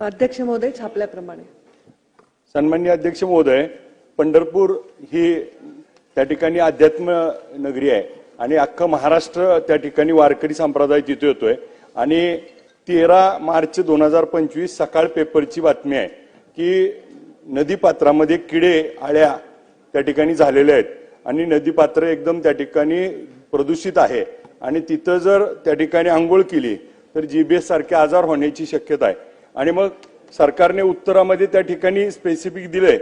अध्यक्ष महोदय छापल्याप्रमाणे. सन्मान्य अध्यक्ष महोदय पंढरपूर ही त्या ठिकाणी अध्यात्म नगरी आहे आणि अख्खं महाराष्ट्र त्या ठिकाणी वारकरी संप्रदाय तिथे येतोय. आणि तेरा मार्च दोन हजार पंचवीस सकाळ पेपरची बातमी आहे की नदीपात्रामध्ये किडे आळ्या त्या ठिकाणी झालेल्या आहेत. आणि नदीपात्र एकदम त्या ठिकाणी प्रदूषित आहे. आणि तिथं जर त्या ठिकाणी आंघोळ केली तर जीबीएस सारखे आजार होण्याची शक्यता आहे. आणि मग सरकारने उत्तरामध्ये त्या ठिकाणी स्पेसिफिक दिलंय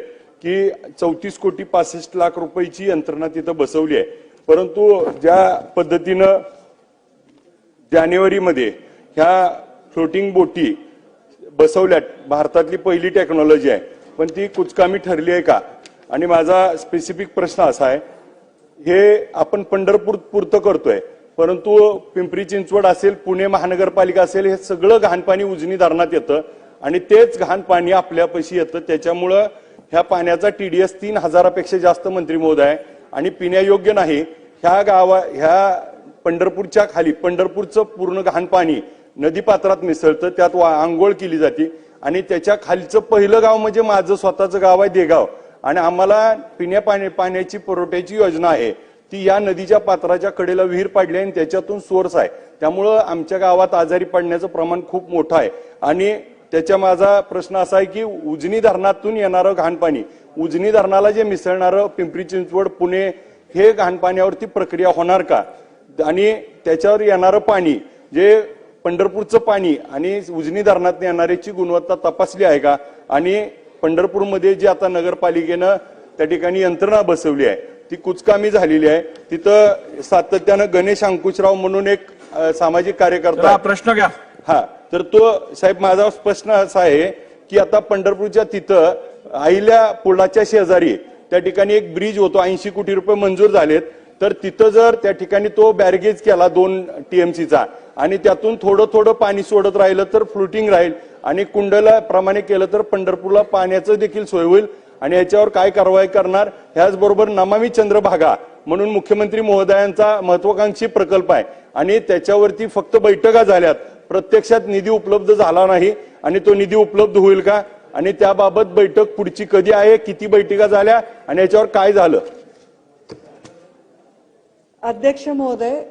की चौतीस कोटी पासष्ट लाख रुपयाची यंत्रणा तिथं बसवली आहे. परंतु ज्या पद्धतीनं जानेवारीमध्ये ह्या फ्लोटिंग बोटी बसवल्यात भारतातली पहिली टेक्नॉलॉजी आहे पण ती कुचकामी ठरली आहे का? आणि माझा स्पेसिफिक प्रश्न असा आहे हे आपण पंढरपूर पुरतं करतोय परंतु पिंपरी चिंचवड असेल पुणे महानगरपालिका असेल हे सगळं घाण पाणी उजनी धरणात येतं आणि तेच घाण पाणी आपल्यापाशी येतं. त्याच्यामुळं ह्या पाण्याचा टी डी एस तीन हजारापेक्षा जास्त मंत्री महोदय आहे आणि पिण्यायोग्य नाही. ह्या गावा ह्या पंढरपूरच्या खाली पंढरपूरचं पूर्ण घाण पाणी नदीपात्रात मिसळतं त्यात वा- आंघोळ केली जाते. आणि त्याच्या खालचं पहिलं गाव म्हणजे माझं स्वतःचं गाव आहे देगाव. आणि आम्हाला पिण्या पाणी पाण्याची पुरवठ्याची योजना आहे. ती या नदीच्या पात्राच्या कडेला विहीर पाडली आहे आणि त्याच्यातून सोर्स आहे. त्यामुळं आमच्या गावात आजारी पडण्याचं प्रमाण खूप मोठं आहे. आणि त्याच्या माझा प्रश्न असा आहे की उजनी धरणातून येणारं घाण पाणी उजनी धरणाला जे मिसळणारं पिंपरी चिंचवड पुणे हे घाण पाण्यावरती प्रक्रिया होणार का? आणि त्याच्यावर येणारं पाणी जे पंढरपूरचं पाणी आणि उजनी धरणात येणाऱ्याची गुणवत्ता तपासली आहे का? आणि पंढरपूरमध्ये जे आता नगरपालिकेनं त्या ठिकाणी यंत्रणा बसवली आहे. ती कुचकामी झालेली आहे. तिथं सातत्यानं गणेश अंकुशराव म्हणून एक सामाजिक कार्यकर्ता. प्रश्न घ्या. हा तर तो साहेब माझा प्रश्न असा आहे की आता पंढरपूरच्या तिथं आईल्या पुलाच्या शेजारी त्या ठिकाणी एक ब्रिज होतो ऐंशी कोटी रुपये मंजूर झालेत. तर तिथं जर त्या ठिकाणी तो बॅरगेज केला दोन टीएमसीचा आणि त्यातून थोडं थोडं पाणी सोडत राहिलं तर फ्लुटिंग राहील आणि कुंडला प्रमाणे केलं तर पंढरपूरला पाण्याचं देखील सोय होईल. आणि याच्यावर काय कारवाई करणार? ह्याचबरोबर नमामी चंद्रभागा म्हणून मुख्यमंत्री महोदयांचा महत्वाकांक्षी प्रकल्प आहे. आणि त्याच्यावरती फक्त बैठका झाल्यात. प्रत्यक्षात निधी उपलब्ध झाला नाही. आणि तो निधी उपलब्ध होईल का? आणि त्याबाबत बैठक पुढची कधी आहे? किती बैठका झाल्या? आणि याच्यावर काय झालं? अध्यक्ष महोदय